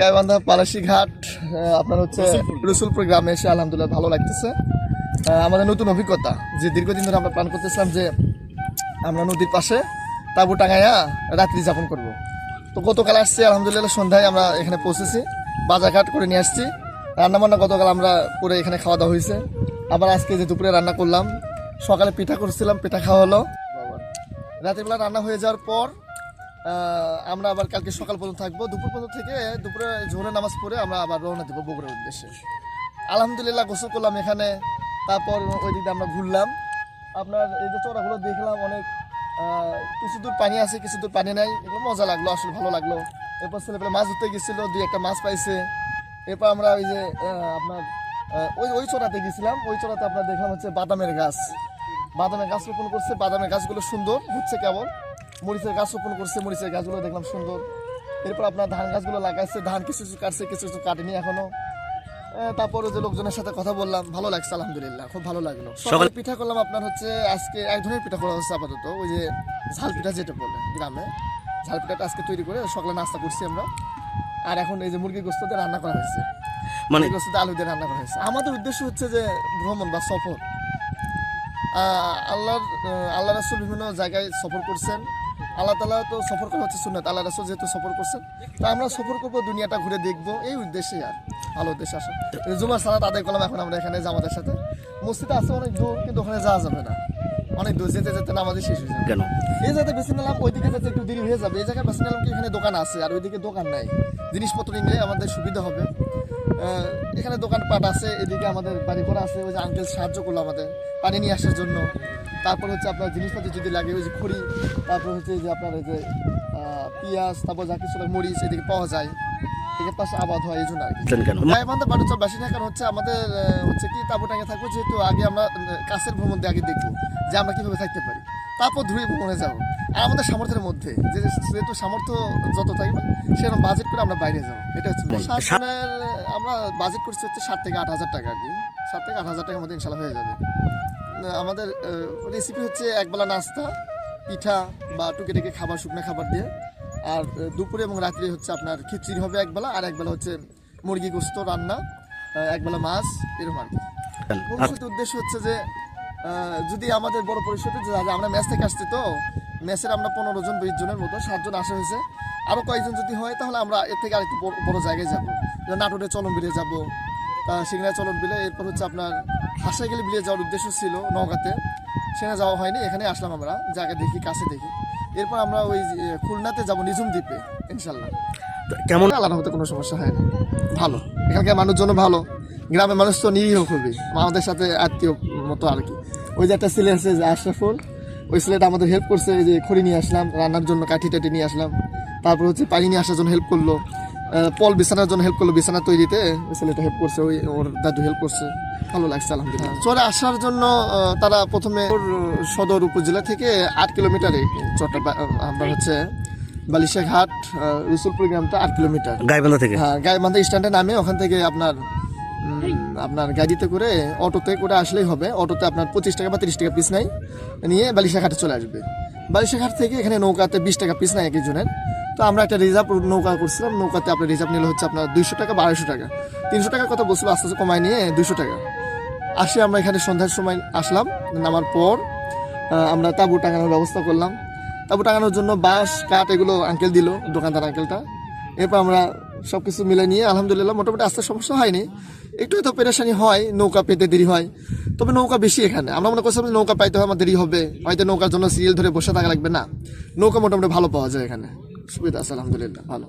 গাইবান্ধা পালাসি ঘাট আপনার হচ্ছে রসুলপুর। গ্রামে এসে আলহামদুলিল্লাহ ভালো লাগতেছে। আমাদের নতুন অভিজ্ঞতা যে দীর্ঘদিন ধরে আমরা প্ল্যান করতেছিলাম যে আমরা নদীর পাশে তাবু টাঙাইয়া রাত্রি যাপন করব। তো গতকাল আসছি, আলহামদুলিল্লাহ সন্ধ্যায় আমরা এখানে পৌঁছেছি, বাজারঘাট করে নিয়ে আসছি। রান্নাবান্না গতকাল আমরা করে এখানে খাওয়া দাওয়া হয়েছে। আবার আজকে যে দুপুরে রান্না করলাম, সকালে পিঠা করছিলাম, পিঠা খাওয়া হলো। রাতেরবেলা রান্না হয়ে যাওয়ার পর আমরা আবার কালকে সকাল পর্যন্ত থাকব। দুপুর পর্যন্ত থেকে দুপুরে জোহরের নামাজ পড়ে আমরা আবার রওনা দেবো বগুড়ার উদ্দেশ্যে। আলহামদুলিল্লাহ গোসল করলাম এখানে, তারপর ওই দিকে আমরা ঘুরলাম। আপনার এই যে চড়াগুলো দেখলাম অনেক কিছু দূর পানি আছে কিছু দূর পানি নাই। এগুলো মজা লাগল আসলে ভালো লাগল। এরপর ছেলেপেলে মাছ ধরতে গেছিল দুই একটা মাছ পাইছে। এরপর আমরা ওই যে আপনার ওই ওই চড়াতে গেছিলাম। ওই চড়াতে আপনার দেখলাম হচ্ছে বাদামের গাছ। বাদামের গাছ রোপণ করছে। বাদামের গাছগুলো সুন্দর হচ্ছে কেমন? মরিচের গাছ রোপণ করছে মরিচের গাছগুলো দেখলাম সুন্দর। এরপর আপনার ধান গাছগুলো লাগাইছে। ধান কিছু কিছু কাটছে কিছু কিছু কাটেনি এখনও। আহ, তারপরে যে লোকজনের সাথে কথা বললাম ভালো লাগছে আলহামদুলিল্লাহ খুব ভালো লাগল। সকালে পিঠা করলাম আপনার হচ্ছে আজকে এক ধরনের পিঠা করা হচ্ছে আপাতত ওই যে ঝাল পিঠা যেটা বলে গ্রামে। ঝাল পিঠাটা আজকে তৈরি করে সকালে নাস্তা করছি আমরা। আর এখন এই যে মুরগির গোস্ত দিয়ে রান্না করা হয়েছে। মানে গোস্ত আলু দিয়ে রান্না করা হয়েছে। আমাদের উদ্দেশ্য হচ্ছে যে ভ্রমণ বা সফর। আহ, আল্লাহর আল্লাহ রাসুল বিভিন্ন জায়গায় সফর করছেন। আল্লাহ তালা তো সফর করা হচ্ছে সুন্নত আল্লাহ রাসুল যেহেতু সফর করছেন তো আমরা সফর করব দুনিয়াটা ঘুরে দেখব এই উদ্দেশ্যে আর ভালো উদ্দেশ্যে আসা। জুমার সালাত আদায় করলাম এখন আমরা এখানে জামাতের সাথে। মসজিদে আছে অনেক দূর কিন্তু ওখানে যাওয়া যাবে না। অনেক দূর যেতে যেতে আমাদের শেষ হয়ে যাবে। কেন? এই জায়গাতে বেছে নিলাম ওইদিকে যেতে একটু দেরি হয়ে যাবে। এই জায়গায় বেছে নিলাম কি এখানে দোকান আছে আর ওইদিকে দোকান নাই। জিনিসপত্র নিলে আমাদের সুবিধা হবে। এখানে দোকানপাট আছে এদিকে আমাদের বাড়ি ঘর আছে ওই যে আঙ্কেল সাহায্য করল আমাদের পানি নিয়ে আসার জন্য। তারপর হচ্ছে আপনার জিনিসপত্র যদি লাগে ওই যে খড়ি তারপর হচ্ছে যে আপনার যে পেঁয়াজ তারপর যা কিছু মরিচ এদিকে পাওয়া যায়। এদিকে পাশে আবাদ হয় এই জন্য আর কি। গাইবান্ধা বাটুচর বাসী থাকার হচ্ছে আমাদের হচ্ছে কি তাবুটাঙ্গে থাকব যেহেতু আগে আমরা কাছের ভ্রমণ দিয়ে আগে দেখব যে আমরা কীভাবে থাকতে পারি। তারপর ধুয়ে ভ্রমণে যাব। আর আমাদের সামর্থ্যের মধ্যে যে যেহেতু সামর্থ্য যত থাকবে সেরকম বাজেট করে আমরা বাইরে যাব। এটা হচ্ছে সাতজনের, আমরা বাজেট করছি হচ্ছে সাত থেকে আট হাজার টাকা আর কি। সাত থেকে আট হাজার টাকার মধ্যে ইনশাল্লাহ হয়ে যাবে। আমাদের রেসিপি হচ্ছে একবেলা নাস্তা পিঠা বা টুকে খাবার শুকনো খাবার দিয়ে। আর দুপুরে এবং রাত্রে হচ্ছে আপনার খিচুড়ি হবে একবেলা আর একবেলা হচ্ছে মুরগি গোস্ত রান্না একবেলা মাছ এরকম আর কি। ভবিষ্যতে উদ্দেশ্য হচ্ছে যে যদি আমাদের বড় পরিষদে আমরা ম্যাচ থেকে আসছি তো ম্যাচের আমরা পনেরো জন বিশ জনের মতো সাতজন আসা হয়েছে। আরও কয়েকজন যদি হয় তাহলে আমরা এর থেকে আরেকটু বড়- বড় জায়গায় যাব। নাটোরে চলন বিলে যাব সিংড়া চলন বিলে এরপর হচ্ছে আপনার হাসাইগেলি বিলে যাওয়ার উদ্দেশ্য ছিল নওগাঁতে। সেখানে যাওয়া হয়নি এখানে আসলাম আমরা জায়গা দেখি কাছে দেখি। এরপর আমরা ওই খুলনাতে যাব নিজুম দ্বীপে ইনশাল্লাহ কেমন আলাদা হতে কোনো সমস্যা হয় না। ভালো। এখানকার মানুষজন ভালো। গ্রামের মানুষ তো নিরীহ খুবই। আমাদের সাথে আত্মীয় মতো আর কি। ওই যে একটা ছেলে আছে যে আশরাফুল। ওই ছেলেটা আমাদের হেল্প করছে যে খড়ি নিয়ে আসলাম রান্নার জন্য কাঠি টাটি নিয়ে আসলাম। তারপর হচ্ছে পানি নিয়ে আসার জন্য হেল্প করল। পল বিছানার জন্য হেল্প করল বিছানা তৈরিতে। ওই ছেলেটা হেল্প করছে ওই ওর দাদু হেল্প করছে। ভালো লাগছে আলহামদুলিল্লাহ। চরে আসার জন্য তারা প্রথমে সদর উপজেলা থেকে আট কিলোমিটারে চরটা আমরা হচ্ছে বালিশা ঘাট রসুলপুর গ্রামটা আট কিলোমিটার। গাইবান্ধা থেকে? হ্যাঁ গাইবান্ধা স্ট্যান্ডে নামে ওখান থেকে আপনার আপনার গাড়িতে করে অটোতে করে আসলেই হবে। অটোতে আপনার পঁচিশ টাকা বা তিরিশ টাকা পিস নাই নিয়ে বালিশা ঘাটে চলে আসবে। বালিশা ঘাট থেকে এখানে নৌকাতে বিশ টাকা পিস নাই একজনের। তো আমরা একটা রিজার্ভ নৌকা করছিলাম নৌকাতে আপনার রিজার্ভ নিলে হচ্ছে আপনার দুইশো টাকা বা আড়াইশো টাকা। তিনশো টাকার কথা বলছিল আস্তে আস্তে কমায় নিয়ে দুইশো টাকা। আসে, আমরা এখানে সন্ধ্যার সময় আসলাম, নামার পর আমরা তাঁবু টাঙানোর ব্যবস্থা করলাম। তাঁবু টাঙানোর জন্য বাঁশ, কাঠ এগুলো আঙ্কেল দিল, দোকানদার আঙ্কেলটা এরপর আমরা সব কিছু মিলে নিয়ে, আলহামদুলিল্লাহ, মোটামুটি আসতে সমস্যা হয়নি। একটু হয়তো পেরেশানি হয়, নৌকা পেতে দেরি হয়। তবে নৌকা বেশি এখানে। আমরা মনে করছিলাম নৌকা পাইতে হয় আমার দেরি হবে। হয়তো নৌকার জন্য সিরিয়াল ধরে বসে থাকা লাগবে না। নৌকা মোটামুটি ভালো পাওয়া যায় এখানে। সুবিধা আছে, আলহামদুলিল্লাহ, ভালো।